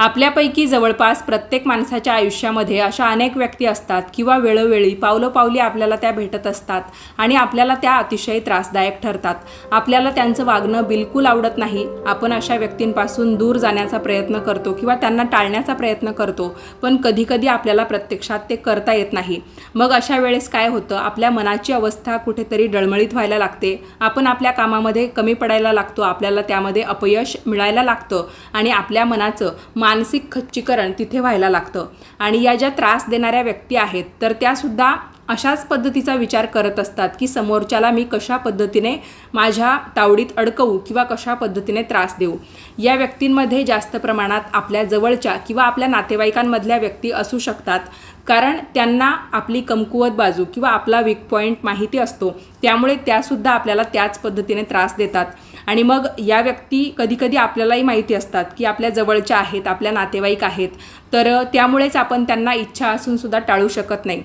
आपल्यापैकी जवळपास प्रत्येक माणसाच्या आयुष्यामध्ये अशा अनेक व्यक्ती असतात किंवा वेळोवेळी पावलोपावली आपल्याला त्या भेटत असतात आणि आपल्याला त्या अतिशय त्रासदायक ठरतात. आपल्याला त्यांचं वागणं बिलकुल आवडत नाही. आपण अशा व्यक्तींपासून दूर जाण्याचा प्रयत्न करतो किंवा त्यांना टाळण्याचा प्रयत्न करतो पण कधीकधी आपल्याला प्रत्यक्षात ते करता येत नाही. मग अशा वेळेस काय होतं? आपल्या मनाची अवस्था कुठेतरी डळमळीत व्हायला लागते. आपण आपल्या कामामध्ये कमी पडायला लागतो. आपल्याला त्यामध्ये अपयश मिळायला लागतं आणि आपल्या मनाचं मानसिक खच्चीकरण तिथे व्हायला लागतं. आणि या ज्या त्रास देणाऱ्या व्यक्ती आहेत तर त्यासुद्धा अशाच पद्धतीचा विचार करत असतात की समोरच्याला मी कशा पद्धतीने माझ्या तावडीत अडकवू किंवा कशा पद्धतीने त्रास देऊ. या व्यक्तींमध्ये जास्त प्रमाणात आपल्या जवळच्या किंवा आपल्या नातेवाईकांमधल्या व्यक्ती असू शकतात. कारण त्यांना आपली कमकुवत बाजू किंवा आपला वीक पॉईंट माहिती असतो. त्यामुळे त्यासुद्धा आपल्याला त्याच पद्धतीने त्रास देतात. आणि मग या व्यक्ती कधीकधी आपल्यालाही माहिती असतात की आपल्या जवळच्या आहेत आपल्या नातेवाईक आहेत. तर त्यामुळेच आपण त्यांना इच्छा असूनसुद्धा टाळू शकत नाही.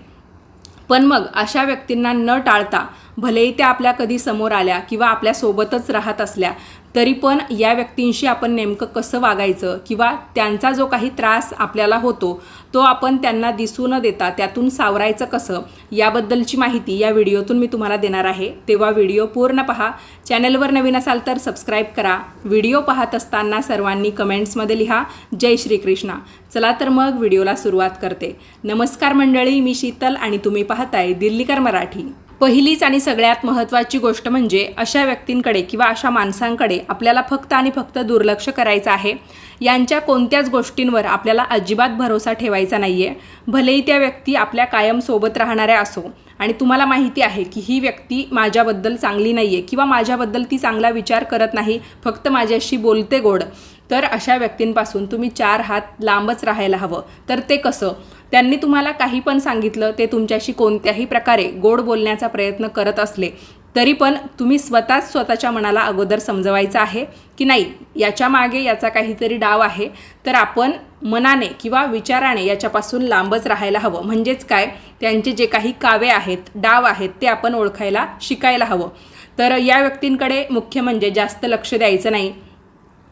पण मग अशा व्यक्तींना न टाळता भलेही त्या आपल्या कधी समोर आल्या किंवा आपल्यासोबतच राहत असल्या तरी पण या व्यक्तींशी आपण नेमकं कसं वागायचं किंवा त्यांचा जो काही त्रास आपल्याला होतो तो आपण त्यांना दिसू न देता त्यातून सावरायचं कसं याबद्दलची माहिती या व्हिडिओतून मी तुम्हाला देणार आहे. तेव्हा व्हिडिओ पूर्ण पहा. चॅनलवर नवीन असाल तर सबस्क्राईब करा. व्हिडिओ पाहत असताना सर्वांनी कमेंट्समध्ये लिहा. जय श्रीकृष्णा. चला तर मग व्हिडिओला सुरुवात करते. नमस्कार मंडळी मी शीतल आणि तुम्ही पाहताय दिल्लीकर मराठी. पहिलीच आणि सगळ्यात महत्त्वाची गोष्ट म्हणजे अशा व्यक्तींकडे किंवा अशा माणसांकडे आपल्याला फक्त आणि फक्त दुर्लक्ष करायचं आहे. यांच्या कोणत्याच गोष्टींवर आपल्याला अजिबात भरोसा ठेवायचा नाही आहे भलेही त्या व्यक्ती आपल्या कायम सोबत राहणाऱ्या असो. आणि तुम्हाला माहिती आहे की ही व्यक्ती माझ्याबद्दल चांगली नाही आहे किंवा माझ्याबद्दल ती चांगला विचार करत नाही. फक्त माझ्याशी बोलते गोड. तर अशा व्यक्तींपासून तुम्ही चार हात लांबच राहायला हवं. तर ते कसं? त्यांनी तुम्हाला काही पण सांगितलं ते तुमच्याशी कोणत्याही प्रकारे गोड बोलण्याचा प्रयत्न करत असले तरी पण तुम्ही स्वतःच स्वतःच्या मनाला अगोदर समजवायचं आहे की नाही? याच्या मागे याचा काहीतरी डाव आहे. तर आपण मनाने किंवा विचाराने याच्यापासून लांबच राहायला हवं. म्हणजेच काय? त्यांचे जे काही कावे आहेत डाव आहेत ते आपण ओळखायला शिकायला हवं. तर या व्यक्तींकडे मुख्य म्हणजे जास्त लक्ष द्यायचं नाही.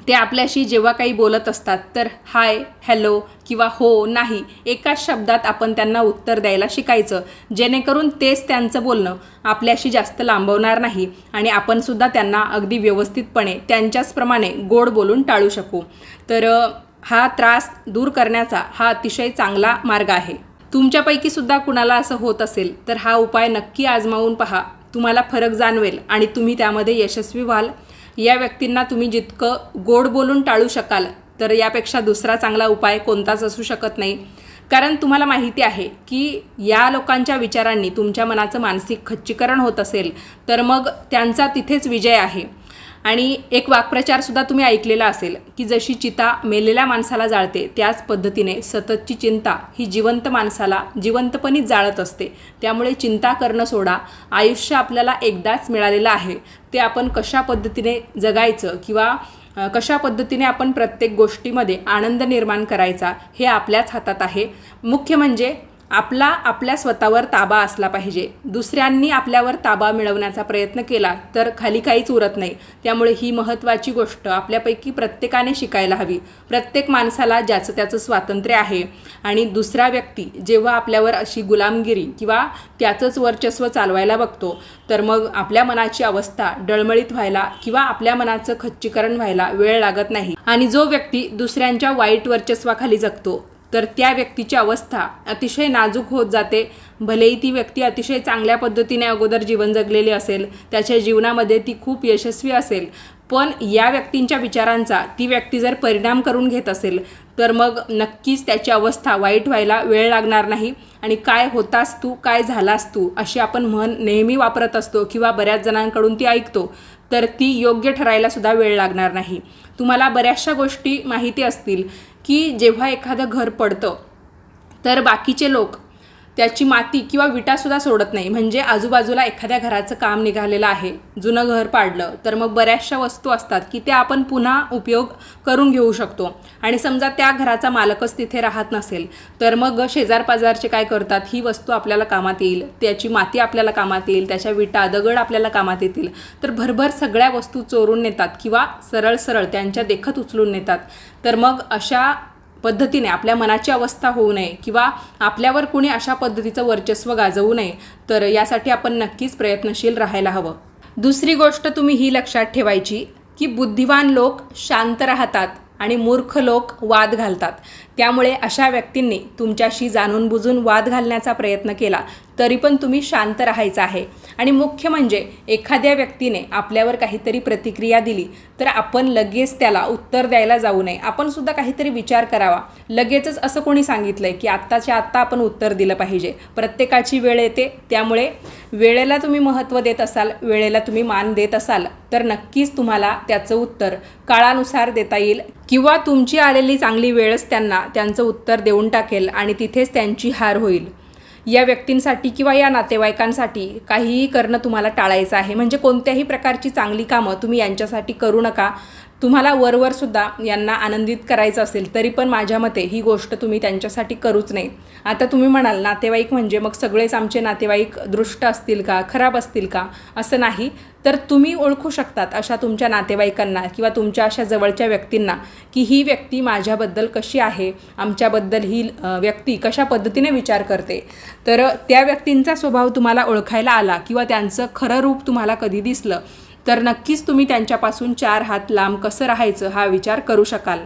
ते आपल्याशी जेव्हा काही बोलत असतात तर हाय हॅलो किंवा हो नाही एकाच शब्दात आपण त्यांना उत्तर द्यायला शिकायचं. जेणेकरून तेच त्यांचं बोलणं आपल्याशी जास्त लांबवणार नाही आणि आपणसुद्धा त्यांना अगदी व्यवस्थितपणे त्यांच्याचप्रमाणे गोड बोलून टाळू शकू. तर हा त्रास दूर करण्याचा हा अतिशय चांगला मार्ग आहे. तुमच्यापैकी सुद्धा कुणाला असं होत असेल तर हा उपाय नक्की आजमावून पहा. तुम्हाला फरक जाणवेल आणि तुम्ही त्यामध्ये यशस्वी व्हाल. या व्यक्तींना तुम्ही जितकं गोड बोलून टाळू शकाल तर यापेक्षा दुसरा चांगला उपाय कोणताच असू शकत नाही. कारण तुम्हाला माहिती आहे की या लोकांच्या विचारांनी तुमच्या मनाचं मानसिक खच्चीकरण होत असेल तर मग त्यांचा तिथेच विजय आहे. आणि एक वाक्प्रचारसुद्धा तुम्ही ऐकलेला असेल की जशी चिता मेलेल्या माणसाला जाळते त्याच पद्धतीने सततची चिंता ही जिवंत माणसाला जिवंतपणीच जाळत असते. त्यामुळे चिंता करणं सोडा. आयुष्य आपल्याला एकदाच मिळालेलं आहे. ते आपण कशा पद्धतीने जगायचं किंवा कशा पद्धतीने आपण प्रत्येक गोष्टीमध्ये आनंद निर्माण करायचा हे आपल्याच हातात आहे. मुख्य म्हणजे आपला आपल्या स्वतःवर ताबा असला पाहिजे. दुसऱ्यांनी आपल्यावर ताबा मिळवण्याचा प्रयत्न केला तर खाली काहीच उरत नाही. त्यामुळे ही महत्त्वाची गोष्ट आपल्यापैकी प्रत्येकाने शिकायला हवी. प्रत्येक माणसाला ज्याचं त्याचं स्वातंत्र्य आहे आणि दुसरा व्यक्ती जेव्हा आपल्यावर अशी गुलामगिरी किंवा त्याचंच वर्चस्व चालवायला बघतो तर मग आपल्या मनाची अवस्था डळमळीत व्हायला किंवा आपल्या मनाचं खच्चीकरण व्हायला वेळ लागत नाही. आणि जो व्यक्ती दुसऱ्यांच्या वाईट वर्चस्वाखाली जगतो तर त्या व्यक्तीची अवस्था अतिशय नाजूक होत जाते. भलेही ती व्यक्ती अतिशय चांगल्या पद्धतीने अगोदर जीवन जगलेली असेल त्याच्या जीवनामध्ये ती खूप यशस्वी असेल पण या व्यक्तींच्या विचारांचा ती व्यक्ती जर परिणाम करून घेत असेल तर मग नक्कीच त्याची अवस्था वाईट व्हायला वेळ लागणार नाही. आणि काय होतास तू काय झालास तू अशी आपण म्हण नेहमी वापरत असतो किंवा बऱ्याच जणांकडून ती ऐकतो तर ती योग्य ठरायला सुद्धा वेळ लागणार नाही. तुम्हाला बऱ्याचशा गोष्टी माहिती असतील की जेव्हा एखादं घर पडतं तर बाकीचे लोक त्याची माती किंवा विटासुद्धा सोडत नाही. म्हणजे आजूबाजूला एखाद्या घराचं काम निघालेलं आहे जुनं घर पाडलं तर मग बऱ्याचशा वस्तू असतात की त्या आपण पुन्हा उपयोग करून घेऊ शकतो. आणि समजा त्या घराचा मालकच तिथे राहत नसेल तर मग शेजारपाजारचे काय करतात? ही वस्तू आपल्याला कामात येईल त्याची माती आपल्याला कामात येईल त्याच्या विटा दगड आपल्याला कामात येतील. तर भरभर सगळ्या वस्तू चोरून नेतात किंवा सरळ सरळ त्यांच्या देखत उचलून नेतात. तर मग अशा पद्धतीने आपल्या मनाची अवस्था होऊ नये किंवा आपल्यावर कुणी अशा पद्धतीचं वर्चस्व गाजवू नये तर यासाठी आपण नक्कीच प्रयत्नशील राहायला हवं. दुसरी गोष्ट तुम्ही ही लक्षात ठेवायची की बुद्धिवान लोक शांत राहतात आणि मूर्ख लोक वाद घालतात. त्यामुळे अशा व्यक्तींनी तुमच्याशी जाणून बुजून वाद घालण्याचा प्रयत्न केला तरी पण तुम्ही शांत राहायचं आहे. आणि मुख्य म्हणजे एखाद्या व्यक्तीने आपल्यावर काहीतरी प्रतिक्रिया दिली तर आपण लगेच त्याला उत्तर द्यायला जाऊ नये. आपण सुद्धा काहीतरी विचार करावा. लगेचच असं कोणी सांगितलं आहे की आत्ताच्या आत्ता आपण उत्तर दिलं पाहिजे. प्रत्येकाची वेळ येते. त्यामुळे वेळेला तुम्ही महत्त्व देत असाल वेळेला तुम्ही मान देत असाल तर नक्कीच तुम्हाला त्याचं उत्तर काळानुसार देता येईल. किंवा तुमची आलेली चांगली वेळच त्यांना त्यांचं उत्तर देऊन टाकेल आणि तिथेच त्यांची हार होईल. या व्यक्तींसाठी किंवा या नातेवाईकांसाठी काहीही करणं तुम्हाला टाळायचं आहे. म्हणजे कोणत्याही प्रकारची चांगली कामं तुम्ही यांच्यासाठी करू नका. तुम्हाला वरवर सुद्धा यांना आनंदित करायचं असेल तरी पण माझ्या मते ही गोष्ट तुम्ही त्यांच्यासाठी करूच नाही आता तुम्ही म्हणाल नातेवाईक म्हणजे मग सगळेच आमचे नातेवाईक दृष्ट असतील का खराब असतील का असं नाही. तर तुम्ही ओळखू शकतात अशा तुमच्या नातेवाईकांना किंवा तुमच्या अशा जवळच्या व्यक्तींना की ही व्यक्ती माझ्याबद्दल कशी आहे आमच्याबद्दल ही व्यक्ती कशा पद्धतीने विचार करते. तर त्या व्यक्तींचा स्वभाव तुम्हाला ओळखायला आला किंवा त्यांचं खरं रूप तुम्हाला कधी दिसलं तर नक्कीच तुम्ही त्यांच्यापासून चार हात लांब कसं राहायचं हा विचार करू शकाल.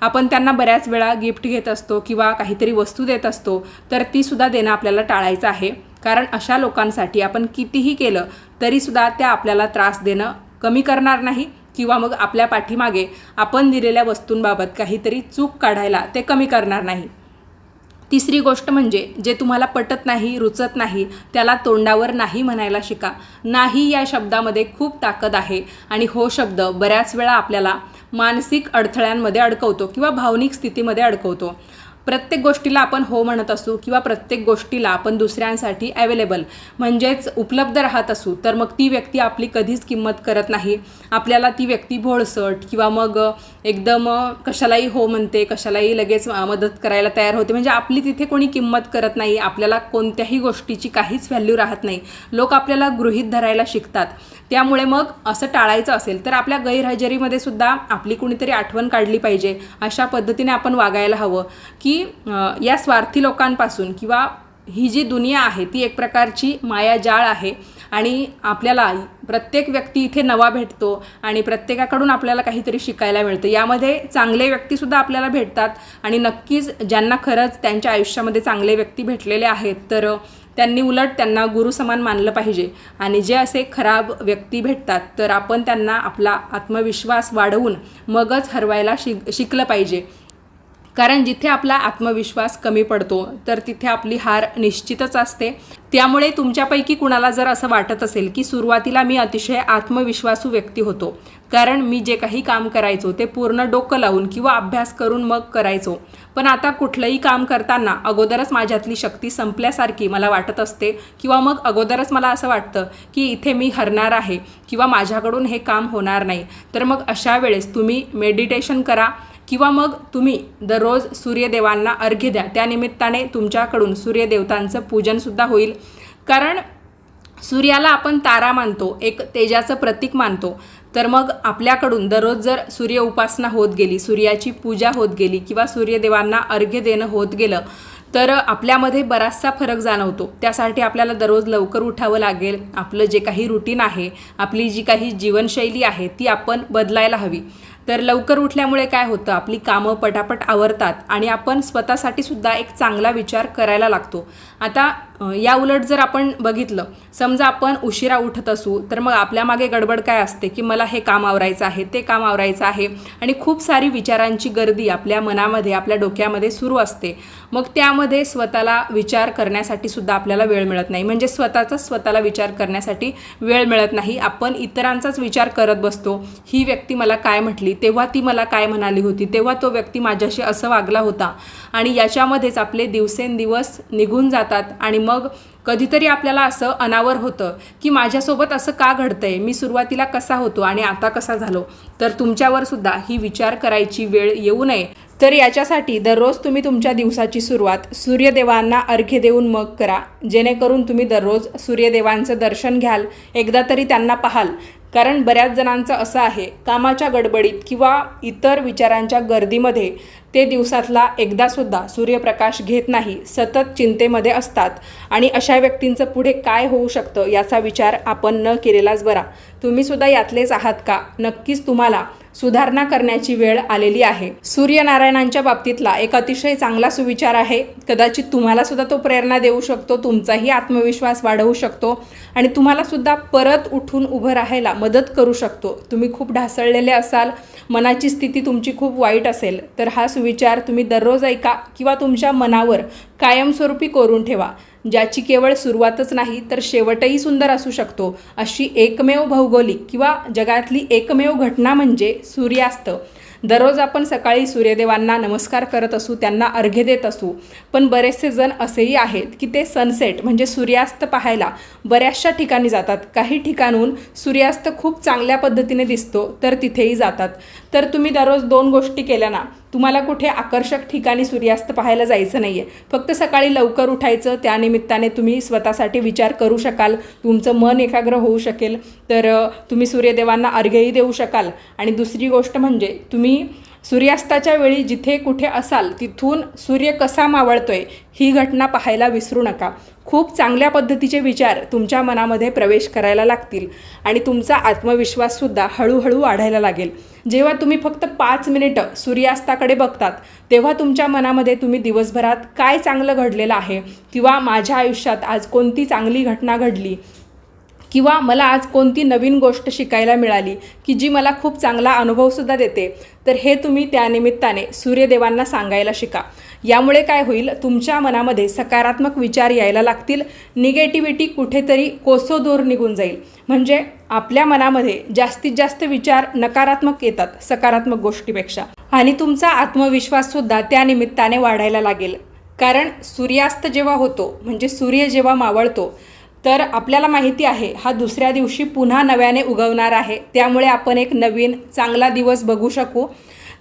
आपण त्यांना बऱ्याच वेळा गिफ्ट घेत असतो किंवा काहीतरी वस्तू देत असतो तर तीसुद्धा देणं आपल्याला टाळायचं आहे. कारण अशा लोकांसाठी आपण कितीही केलं तरीसुद्धा त्या आपल्याला त्रास देणं कमी करणार नाही किंवा मग आपल्या पाठीमागे आपण दिलेल्या वस्तूंबाबत काहीतरी चूक काढायला ते कमी करणार नाही. तिसरी गोष्ट म्हणजे जे तुम्हाला पटत नाही रुचत नाही त्याला तोंडावर नाही म्हणायला शिका. नाही या शब्दामध्ये खूप ताकद आहे आणि हो शब्द बऱ्याच वेळा आपल्याला मानसिक अडथळ्यांमध्ये अडकवतो किंवा भावनिक स्थितीमध्ये अडकवतो. प्रत्येक गोष्टीला आपण हो म्हणत असू किंवा प्रत्येक गोष्टीला आपण दुसऱ्यांसाठी अवेलेबल म्हणजेच उपलब्ध राहत असू तर मग ती व्यक्ती आपली कधीच किंमत करत नाही. आपल्याला ती व्यक्ती भोळसट किंवा मग एकदम कशालाही हो म्हणते कशालाही लगेच मदत करायला तयार होते. म्हणजे आपली तिथे कोणी किंमत करत नाही आपल्याला कोणत्याही गोष्टीची काहीच व्हॅल्यू राहत नाही. लोक आपल्याला गृहीत धरायला शिकतात. त्यामुळे मग असं टाळायचं असेल तर आपल्या गैरहजेरीमध्ये सुद्धा आपली कुणीतरी आठवण काढली पाहिजे. अशा पद्धतीने आपण वागायला हवं की या स्वार्थी लोकांपासून किंवा ही जी दुनिया आहे ती एक प्रकारची मायाजाळ आहे आणि आपल्याला प्रत्येक व्यक्ती इथे नवा भेटतो आणि प्रत्येकाकडून आपल्याला काहीतरी शिकायला मिळतं. यामध्ये चांगले व्यक्तीसुद्धा आपल्याला भेटतात आणि नक्कीच ज्यांना खरंच त्यांच्या आयुष्यामध्ये चांगले व्यक्ती भेटलेले आहेत तर त्यांनी उलट त्यांना गुरुसमान मानलं पाहिजे. आणि जे असे खराब व्यक्ती भेटतात तर आपण त्यांना आपला आत्मविश्वास वाढवून मगच हरवायला शिक शिकलं पाहिजे. कारण जिथे आपला आत्मविश्वास कमी पडतो तर तिथे आपली हार निश्चितच असते. त्यामुळे तुमच्यापैकी कुणाला जर असं वाटत असेल की सुरुवातीला मी अतिशय आत्मविश्वासू व्यक्ती होतो कारण मी जे काही काम करायचो ते पूर्ण डोकं लावून किंवा अभ्यास करून मग करायचो. पण आता कुठलंही काम करताना अगोदरच माझ्यातली शक्ती संपल्यासारखी मला वाटत असते किंवा मग अगोदरच मला असं वाटतं की इथे मी हरणार आहे किंवा माझ्याकडून हे काम होणार नाही. तर मग अशा वेळेस तुम्ही मेडिटेशन करा किंवा मग तुम्ही दररोज सूर्यदेवांना अर्घ्य द्या. त्यानिमित्ताने तुमच्याकडून सूर्यदेवतांचं पूजनसुद्धा होईल. कारण सूर्याला आपण तारा मानतो एक तेजाचं प्रतीक मानतो. तर मग आपल्याकडून दररोज जर सूर्य उपासना होत गेली सूर्याची पूजा होत गेली किंवा सूर्यदेवांना अर्घ्य देणं होत गेलं तर आपल्यामध्ये बराचसा फरक जाणवतो. त्यासाठी आपल्याला दररोज लवकर उठावं लागेल. आपलं जे काही रुटीन आहे आपली जी काही जीवनशैली आहे ती आपण बदलायला हवी. तर लवकर उठल्यामुळे काय होतं? आपली कामं पटापट आवरतात आणि आपण स्वतःसाठी सुद्धा एक चांगला विचार करायला लागतो. आता या उलट जर आपण बघितलं समजा आपण उशिरा उठत असू तर मग आपल्या मागे गडबड काय असते की मला हे काम आवरायचं आहे ते काम आवरायचं आहे आणि खूप सारी विचारांची गर्दी आपल्या मनामध्ये आपल्या डोक्यामध्ये सुरू असते. मग त्यामध्ये स्वतःला विचार करण्यासाठी सुद्धा आपल्याला वेळ मिळत नाही. म्हणजे स्वतःचाच स्वतःला विचार करण्यासाठी वेळ मिळत नाही. आपण इतरांचाच विचार करत बसतो. ही व्यक्ती मला काय म्हटली? तेव्हा ती मला काय म्हणाली होती? तेव्हा तो व्यक्ती माझ्याशी असं वागला होता. आणि याच्यामध्येच आपले दिवसेंदिवस निघून जातात आणि मग कधीतरी आपल्याला असं अनावर होतं की माझ्यासोबत असं का घडतंय? मी सुरुवातीला कसा होतो आणि आता कसा झालो? तर तुमच्यावर सुद्धा ही विचार करायची वेळ येऊ नये. तर याच्यासाठी दररोज तुम्ही तुमच्या दिवसाची सुरुवात सूर्यदेवांना अर्घ्य देऊन मग करा. जेणेकरून तुम्ही दररोज सूर्यदेवांचं दर्शन घ्याल. एकदा तरी त्यांना पाहाल. कारण बऱ्याच जणांचं असं आहे कामाच्या गडबडीत किंवा इतर विचारांच्या गर्दीमध्ये ते दिवसातला एकदासुद्धा सूर्यप्रकाश घेत नाही सतत चिंतेमध्ये असतात. आणि अशा व्यक्तींचं पुढे काय होऊ शकतं याचा विचार आपण न केलेलाच बरा. तुम्हीसुद्धा यातलेच आहात का? नक्कीच तुम्हाला सुधारणा करण्याची वेळ आलेली आहे. सूर्यनारायणांच्या बाबतीतला एक अतिशय चांगला सुविचार आहे. कदाचित तुम्हाला सुद्धा तो प्रेरणा देऊ शकतो तुमचाही आत्मविश्वास वाढवू शकतो आणि तुम्हाला सुद्धा परत उठून उभं राहायला मदत करू शकतो. तुम्ही खूप ढासळलेले असाल मनाची स्थिती तुमची खूप वाईट असेल तर हा सुविचार तुम्ही दररोज ऐका किंवा तुमच्या मनावर कायमस्वरूपी करून ठेवा. ज्याची केवळ सुरुवातच नाही तर शेवटही सुंदर असू शकतो. अशी एकमेव भौगोलिक किंवा जगातली एकमेव घटना म्हणजे सूर्यास्त. दररोज आपण सकाळी सूर्यदेवांना नमस्कार करत असू त्यांना अर्घ्य देत असू पण बरेचसे जण असेही आहेत की ते सनसेट म्हणजे सूर्यास्त पाहायला बऱ्याचशा ठिकाणी जातात. काही ठिकाणून सूर्यास्त खूप चांगल्या पद्धतीने दिसतो तर तिथेही जातात. तर तुम्ही दररोज दोन गोष्टी केल्या ना तुम्हाला कुठे आकर्षक ठिकाणी सूर्यास्त पाहायला जायचं नाही आहे फक्त सकाळी लवकर उठायचं त्यानिमित्ताने तुम्ही स्वतःसाठी विचार करू शकाल. तुमचं मन एकाग्र होऊ शकेल. तर तुम्ही सूर्यदेवांना अर्घ्यही देऊ शकाल. आणि दुसरी गोष्ट म्हणजे तुम्ही सूर्यास्ताच्या वेळी जिथे कुठे असाल तिथून सूर्य कसा मावळतोय ही घटना पाहायला विसरू नका. खूप चांगल्या पद्धतीचे विचार तुमच्या मनामध्ये प्रवेश करायला लागतील आणि तुमचा आत्मविश्वाससुद्धा हळूहळू वाढायला लागेल. जेव्हा तुम्ही फक्त पाच मिनिटं सूर्यास्ताकडे बघतात तेव्हा तुमच्या मनामध्ये तुम्ही दिवसभरात काय चांगलं घडलेलं आहे किंवा माझ्या आयुष्यात आज कोणती चांगली घटना घडली किंवा मला आज कोणती नवीन गोष्ट शिकायला मिळाली की जी मला खूप चांगला अनुभवसुद्धा देते तर हे तुम्ही त्यानिमित्ताने सूर्यदेवांना सांगायला शिका. यामुळे काय होईल? तुमच्या मनामध्ये सकारात्मक विचार यायला लागतील. निगेटिव्हिटी कुठेतरी कोसोदूर निघून जाईल. म्हणजे आपल्या मनामध्ये जास्तीत जास्त विचार नकारात्मक येतात सकारात्मक गोष्टीपेक्षा. आणि तुमचा आत्मविश्वाससुद्धा त्या निमित्ताने वाढायला लागेल. कारण सूर्यास्त जेव्हा होतो म्हणजे सूर्य जेव्हा मावळतो तर आपल्याला माहिती आहे हा दुसऱ्या दिवशी पुन्हा नव्याने उगवणार आहे. त्यामुळे आपण एक नवीन चांगला दिवस बघू शकू.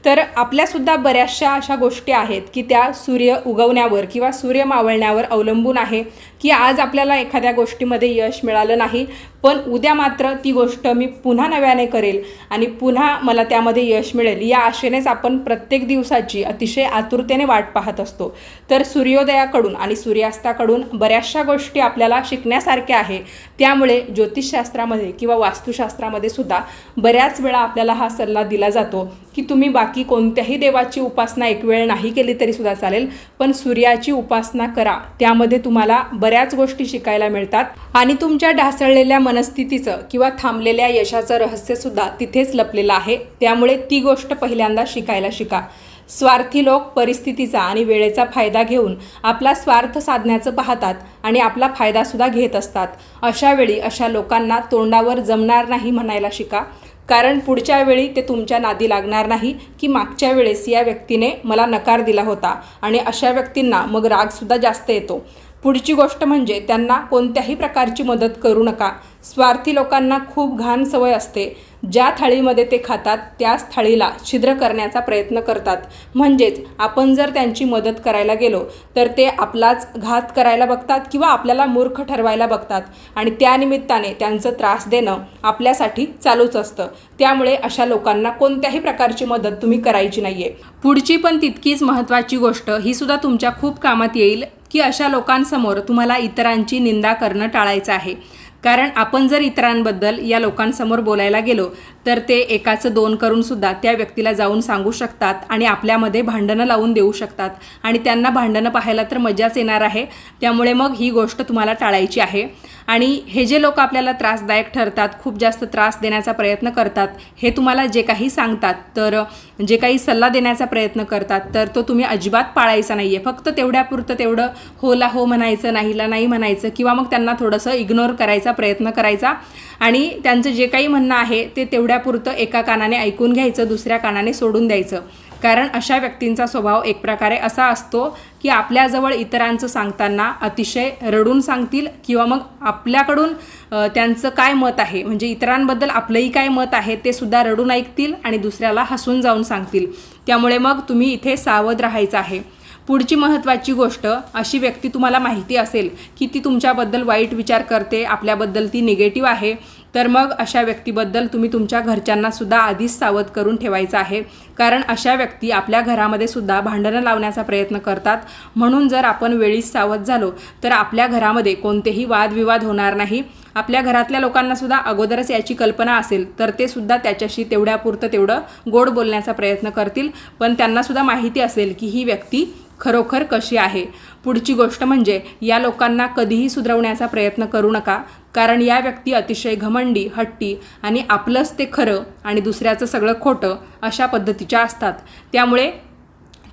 तर आपल्यासुद्धा बऱ्याचशा अशा गोष्टी आहेत की त्या सूर्य उगवण्यावर किंवा सूर्य मावळण्यावर अवलंबून आहे. की आज आपल्याला एखाद्या गोष्टीमध्ये यश मिळालं नाही पण उद्या मात्र ती गोष्ट मी पुन्हा नव्याने करेल आणि पुन्हा मला त्यामध्ये यश मिळेल. या आशेनेच आपण प्रत्येक दिवसाची अतिशय आतुरतेने वाट पाहत असतो. तर सूर्योदयाकडून आणि सूर्यास्ताकडून बऱ्याचशा गोष्टी आपल्याला शिकण्यासारख्या आहे त्यामुळे ज्योतिषशास्त्रामध्ये किंवा वास्तुशास्त्रामध्ये सुद्धा बऱ्याच वेळा आपल्याला हा सल्ला दिला जातो की तुम्ही बाकी कोणत्याही देवाची उपासना एक वेळ नाही केली तरी सुद्धा चालेल पण सूर्याची उपासना करा. त्यामध्ये तुम्हाला बऱ्याच गोष्टी शिकायला मिळतात आणि तुमच्या ढासळलेल्या मनस्थितीचं किंवा थांबलेल्या यशाचं रहस्यसुद्धा तिथेच लपलेलं आहे. त्यामुळे ती गोष्ट पहिल्यांदा शिकायला शिका. स्वार्थी लोक परिस्थितीचा आणि वेळेचा फायदा घेऊन आपला स्वार्थ साधण्याचं पाहतात आणि आपला फायदासुद्धा घेत असतात. अशा वेळी अशा लोकांना तोंडावर जमणार नाही म्हणायला शिका. कारण पुढच्या वेळी ते तुमच्या नादी लागणार नाही की मागच्या वेळेस या व्यक्तीने मला नकार दिला होता आणि अशा व्यक्तींना मग रागसुद्धा जास्त येतो. पुढची गोष्ट म्हणजे त्यांना कोणत्याही प्रकारची मदत करू नका. स्वार्थी लोकांना खूप घाण सवय असते. ज्या थाळीमध्ये ते खातात त्याच थाळीला छिद्र करण्याचा प्रयत्न करतात. म्हणजेच आपण जर त्यांची मदत करायला गेलो तर ते आपलाच घात करायला बघतात किंवा आपल्याला मूर्ख ठरवायला बघतात. आणि त्यानिमित्ताने त्यांचं त्रास देणं आपल्यासाठी चालूच असतं. त्यामुळे अशा लोकांना कोणत्याही प्रकारची मदत तुम्ही करायची नाही आहे पुढची पण तितकीच महत्त्वाची गोष्ट ही सुद्धा तुमच्या खूप कामात येईल की अशा लोकांसमोर तुम्हाला इतरांची निंदा करणं टाळायचं आहे. कारण आपण जर इतरांबद्दल या लोकांसमोर बोलायला गेलो तर ते एकाचं दोन करून सुद्धा त्या व्यक्तीला जाऊन सांगू शकतात आणि आपल्यामध्ये भांडणं लावून देऊ शकतात. आणि त्यांना भांडणं पाहायला तर मजाच येणार आहे. त्यामुळे मग ही गोष्ट तुम्हाला टाळायची आहे. आणि हे जे लोक आपल्याला त्रासदायक ठरतात खूप जास्त त्रास देण्याचा प्रयत्न करतात हे तुम्हाला जे काही सांगतात तर जे काही सल्ला देण्याचा प्रयत्न करतात तर तो तुम्ही अजिबात पाळायचा नाही आहे फक्त तेवढ्यापुरतं तेवढं होला हो म्हणायचं नाहीला नाही म्हणायचं किंवा मग त्यांना थोडंसं इग्नोर करायचा प्रयत्न करायचा. आणि त्यांचं जे काही म्हणणं आहे ते तेवढ्यापुरतं एका कानाने ऐकून घ्यायचं दुसऱ्या कानाने सोडून द्यायचं. कारण अशा व्यक्तींचा स्वभाव एक प्रकारे असा असतो की आपल्याजवळ इतरांचं सांगताना अतिशय रडून सांगतील किंवा मग आपल्याकडून त्यांचं काय मत आहे? म्हणजे इतरांबद्दल आपलंही काय मत आहे ते सुद्धा रडून ऐकतील आणि दुसऱ्याला हसून जाऊन सांगतील. त्यामुळे मग तुम्ही इथे सावध राहायचं आहे. पुढची महत्त्वाची गोष्ट अशी व्यक्ती तुम्हाला माहिती असेल की ती तुमच्याबद्दल वाईट विचार करते आपल्याबद्दल ती निगेटिव्ह आहे. तर मग अशा व्यक्तीबद्दल तुम्ही तुमच्या घरच्यांना सुद्धा आधीच सावध करून ठेवायचं आहे. कारण अशा व्यक्ती आपल्या घरामध्ये सुद्धा भांडणं लावण्याचा प्रयत्न करतात. म्हणून जर आपण वेळीच सावध झालो तर आपल्या घरामध्ये कोणतेही वादविवाद होणार नाही. आपल्या घरातल्या लोकांना सुद्धा अगोदरच याची कल्पना असेल तर ते सुद्धा त्याच्याशी तेवढ्यापुरतं तेवढं गोड बोलण्याचा प्रयत्न करतील. पण त्यांना सुद्धा माहिती असेल की ही व्यक्ती खरोखर कशी आहे. पुढची गोष्ट म्हणजे या लोकांना कधीही सुधरवण्याचा प्रयत्न करू नका. कारण या व्यक्ती अतिशय घमंडी हट्टी आणि आपलंच ते खरं आणि दुसऱ्याचं सगळं खोटं अशा पद्धतीच्या असतात. त्यामुळे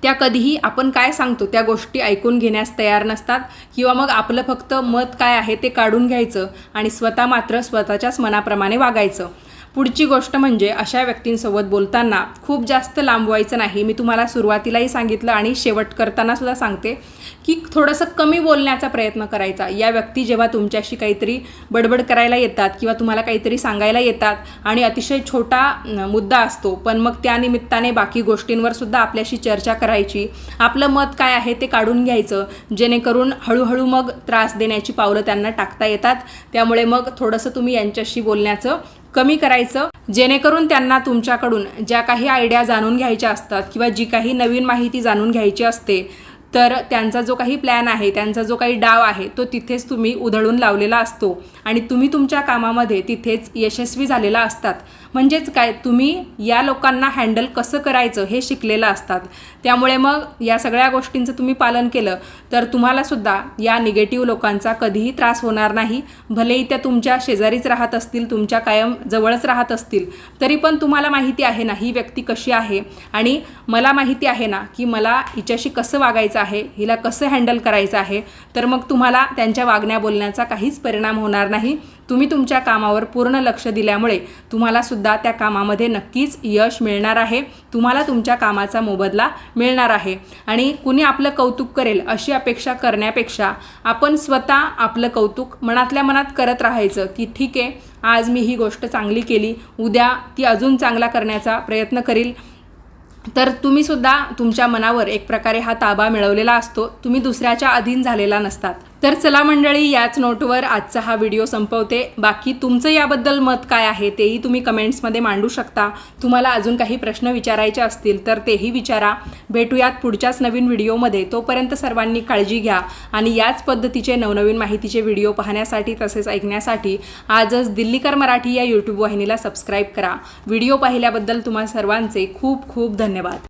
त्या कधीही आपण काय सांगतो त्या गोष्टी ऐकून घेण्यास तयार नसतात किंवा मग आपलं फक्त मत काय आहे ते काढून घ्यायचं आणि स्वतः मात्र स्वतःच्याच मनाप्रमाणे वागायचं. पुढची गोष्ट म्हणजे अशा व्यक्तींसोबत बोलताना खूप जास्त लांबवायचं नाही. मी तुम्हाला सुरुवातीलाही सांगितलं आणि शेवट करताना सुद्धा सांगते की थोडंसं कमी बोलण्याचा प्रयत्न करायचा. या व्यक्ती जेव्हा तुमच्याशी काहीतरी बडबड करायला येतात किंवा तुम्हाला काहीतरी सांगायला येतात आणि अतिशय छोटा मुद्दा असतो पण मग त्यानिमित्ताने बाकी गोष्टींवर सुद्धा आपल्याशी चर्चा करायची. आपलं मत काय आहे ते काढून घ्यायचं. जेणेकरून हळूहळू मग त्रास देण्याची पावलं त्यांना टाकता येतात. त्यामुळे मग थोडंसं तुम्ही यांच्याशी बोलण्याचं कमी करायचं जेणेकरून त्यांना तुमच्याकडून ज्या काही आयडिया जाणून घ्यायच्या असतात किंवा जी काही नवीन माहिती जाणून घ्यायची असते तर त्यांचा जो काही प्लॅन आहे त्यांचा जो काही डाव आहे तो तिथेच तुम्ही उधळून लावलेला असतो. आणि तुम्ही तुमच्या कामामध्ये तिथेच यशस्वी झालेला असतात. म्हणजेच काय? तुम्ही या लोकांना हँडल कसं करायचं हे शिकलेलं असतात. त्यामुळे मग या सगळ्या गोष्टींचं तुम्ही पालन केलं तर तुम्हालासुद्धा या निगेटिव्ह लोकांचा कधीही त्रास होणार नाही. भलेही त्या तुमच्या शेजारीच राहत असतील तुमच्या कायम जवळच राहत असतील तरी पण तुम्हाला माहिती आहे ना ही व्यक्ती कशी आहे? आणि मला माहिती आहे ना की मला हिच्याशी कसं वागायचं आहे हिला कसं हँडल करायचं आहे? तर मग तुम्हाला त्यांच्या वागण्या बोलण्याचा काहीच परिणाम होणार नाही. नाही. तुम्ही तुमच्या कामावर पूर्ण लक्ष दिल्यामुळे तुम्हाला सुद्धा त्या कामामध्ये नक्कीच यश मिळणार आहे. तुम्हाला तुमच्या कामाचा मोबदला मिळणार आहे. आणि कुणी आपलं कौतुक करेल अशी अपेक्षा करण्यापेक्षा आपण स्वतः आपलं कौतुक मनातल्या मनात करत राहायचं की ठीक आहे आज मी ही गोष्ट चांगली केली उद्या ती अजून चांगला करण्याचा प्रयत्न करील. तर तुम्ही सुद्धा तुमच्या मनावर एक प्रकारे हा ताबा मिळवलेला असतो. तुम्ही दुसऱ्याच्या अधीन झालेला नसतात. तर चला मंडळी याच नोटवर आजचा हा व्हिडिओ संपवते. बाकी तुमचं याबद्दल मत काय आहे तेही तुम्ही कमेंट्समध्ये मांडू शकता. तुम्हाला अजून काही प्रश्न विचारायचे असतील तर तेही विचारा. भेटूयात पुढच्याच नवीन व्हिडिओमध्ये. तोपर्यंत सर्वांनी काळजी घ्या आणि याच पद्धतीचे नवनवीन माहितीचे व्हिडिओ पाहण्यासाठी तसेच ऐकण्यासाठी आजच दिल्लीकर मराठी या यूट्यूब वाहिनीला सबस्क्राईब करा. व्हिडिओ पाहिल्याबद्दल तुम्हा सर्वांचे खूप खूप धन्यवाद.